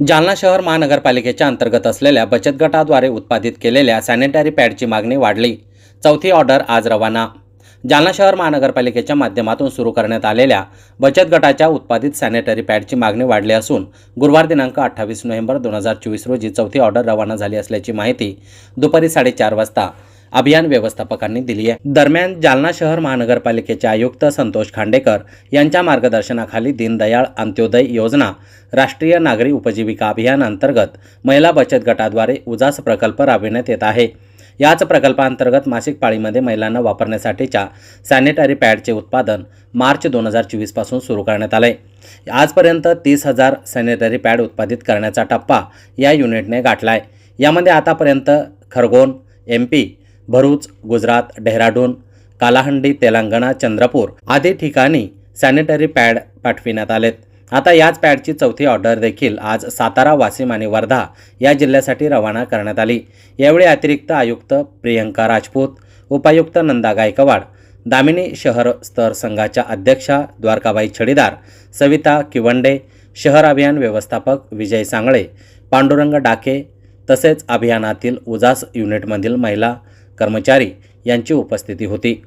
जालना शहर महानगरपालिकेच्या अंतर्गत असलेल्या बचत गटाद्वारे उत्पादित केलेल्या सॅनिटरी पॅडची मागणी वाढली. चौथी ऑर्डर आज रवाना. जालना शहर महानगरपालिकेच्या माध्यमातून सुरू करण्यात आलेल्या बचत गटाच्या उत्पादित सॅनिटरी पॅडची मागणी वाढली असून गुरुवार दिनांक अठ्ठावीस नोव्हेंबर दोन हजार चोवीस रोजी चौथी ऑर्डर रवाना झाली असल्याची माहिती दुपारी साडेचार वाजता अभियान व्यवस्थापकांनी दिली आहे. दरम्यान जालना शहर महानगरपालिकेचे आयुक्त संतोष खांडेकर यांच्या मार्गदर्शनाखाली दीनदयाळ अंत्योदय योजना राष्ट्रीय नागरी उपजीविका अभियान अंतर्गत महिला बचत गटाद्वारे उजास प्रकल्प राबविण्यात येत आहे. याच प्रकल्पांतर्गत मासिक पाळीमध्ये महिलांना वापरण्यासाठीच्या सॅनिटरी पॅडचे उत्पादन मार्च दोन हजार चोवीसपासून सुरू करण्यात आले आजपर्यंत तीस हजार सॅनिटरी पॅड उत्पादित करण्याचा टप्पा या युनिटने गाठला आहे यामध्ये आतापर्यंत खरगोन एम पी भरूच गुजरात डेहराडून कालाहंडी तेलंगणा चंद्रपूर आदी ठिकाणी सॅनिटरी पॅड पाठविण्यात आलेत. आता याच पॅडची चौथी ऑर्डर देखील आज सातारा वाशिम आणि वर्धा या जिल्ह्यासाठी रवाना करण्यात आली. यावेळी अतिरिक्त आयुक्त प्रियंका राजपूत उपायुक्त नंदा गायकवाड दामिनी शहर स्तर संघाच्या अध्यक्षा द्वारकाबाई छडीदार सविता किवंडे शहर अभियान व्यवस्थापक विजय सांगळे पांडुरंग डाके तसेच अभियानातील उजास युनिटमधील महिला कर्मचारी यांची उपस्थिती होती.